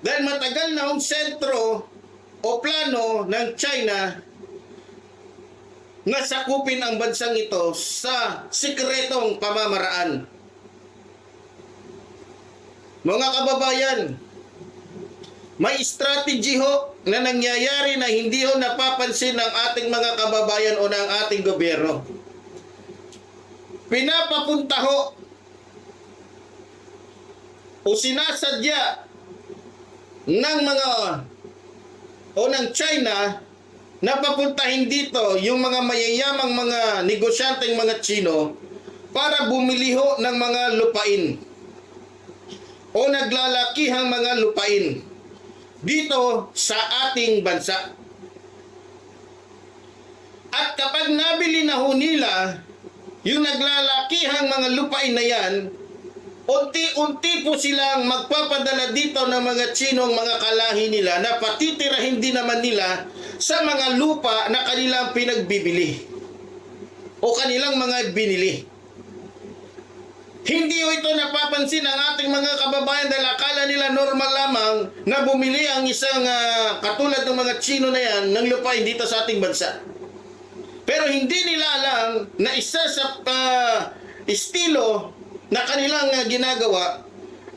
Dahil matagal na ang sentro o plano ng China na sakupin ang bansang ito sa sikretong pamamaraan. Mga kababayan, may strategy ho na nangyayari na hindi ho napapansin ng ating mga kababayan o ng ating gobyerno. Pinapapunta ho o sinasadya ng mga o ng China na papuntahin dito yung mga mayayamang mga negosyanteng mga Chino para bumili ho ng mga lupain o naglalakihang mga lupain dito sa ating bansa. At kapag nabili na ho nila yung naglalakihang mga lupain na yan, unti-unti po silang magpapadala dito ng mga Chinong mga kalahi nila na patitirahin din naman nila sa mga lupa na kanilang pinagbibili o kanilang mga binili. Hindi ho ito napapansin ng ating mga kababayan dahil akala nila normal lamang na bumili ang isang ah, katulad ng mga Chino na yan ng lupain dito sa ating bansa. Pero hindi nila alam na isa sa ah, estilo na kanilang ah, ginagawa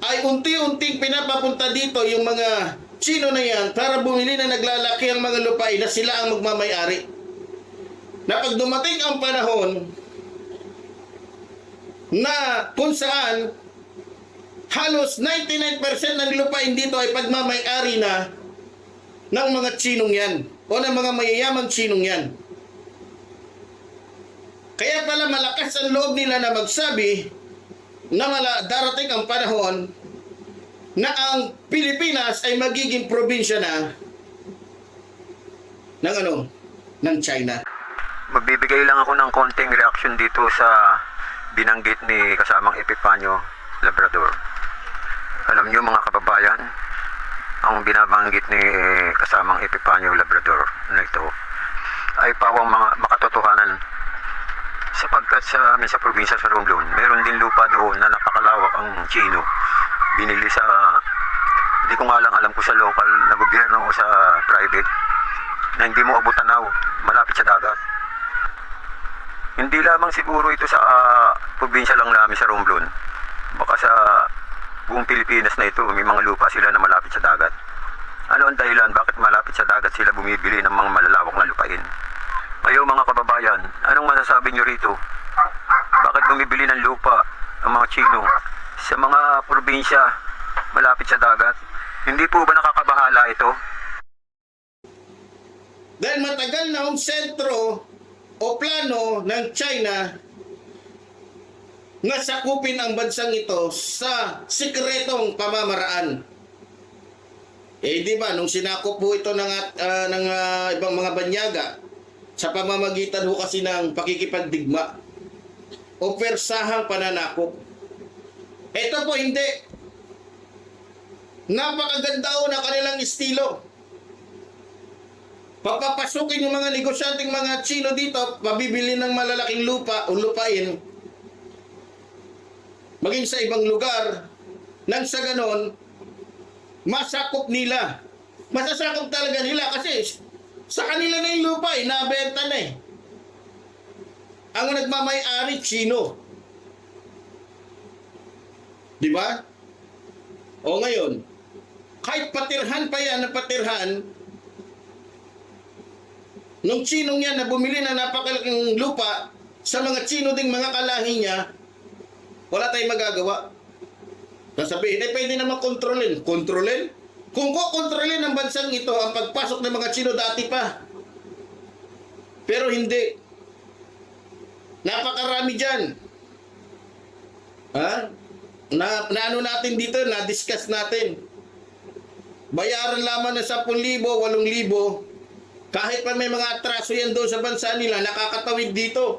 ay unti-unting pinapapunta dito yung mga Chino na yan para bumili na naglalaki ang mga lupain na sila ang magmamayari. Na pag dumating ang panahon na kung saan halos 99% ng lupain dito ay pagmamayari na ng mga Chinong yan o ng mga mayayamang Chinong yan. Kaya pala malakas ang loob nila na magsabi na mala, darating ang panahon na ang Pilipinas ay magiging probinsya na ng ano, ng China. Magbibigay lang ako ng konting reaction dito sa binanggit ni kasamang Epifanio Labrador. Alam niyo mga kababayan, ang binabanggit ni kasamang Epifanio Labrador na ito ay pawang mga makatotohanan sapagkat sa amin sa probinsya sa Romblon, meron din lupa doon na napakalawak ang Chino. Binili sa, hindi ko nga lang alam kung sa local na gobyerno o sa private, na hindi mo abot tanaw, malapit sa dagat. Hindi lamang siguro ito sa ah, probinsya lang namin sa Romblon. Baka sa buong Pilipinas na ito, may mga lupa sila na malapit sa dagat. Ano ang dahilan bakit malapit sa dagat sila bumibili ng mga malalawak na lupain? Kayo mga kababayan, anong masasabi nyo rito? Bumibili ng lupa ang mga Chino sa mga probinsya malapit sa dagat? Hindi po ba nakakabahala ito? Dahil matagal na ang sentro o plano ng China na sakupin ang bansang ito sa sikretong pamamaraan. Eh di ba nung sinakop po ito ng ah, ng ah, ibang mga banyaga sa pamamagitan ho kasi ng pakikipagdigma o persahang pananakop. Ito po hindi. Napakaganda ho ng kanilang estilo. Papapasukin yung mga negosyanteng mga Chino dito, mabibili ng malalaking lupa o lupain, maging sa ibang lugar, nang sa ganon, masakop nila. Masasakop talaga nila kasi sa kanila na yung lupa eh, nabenta na eh. Ang nagmamay-ari, Chino. Di ba? O ngayon, kahit patirhan pa yan na patirhan, nung Chinong yan na bumili ng napakalaking lupa sa mga Chino ding mga kalahi niya, wala tayong magagawa. Nasabihin, eh pwede naman kontrolin. Kontrolin? Kung ko kontrolin ng bansang ito ang pagpasok ng mga Chino dati pa. Pero hindi. Napakarami dyan. Ha? Na, na ano natin dito, na-discuss natin. Bayaran lamang ng 10,000, 8,000. Kahit pa may mga atraso yan doon sa bansa nila, nakakatawid dito.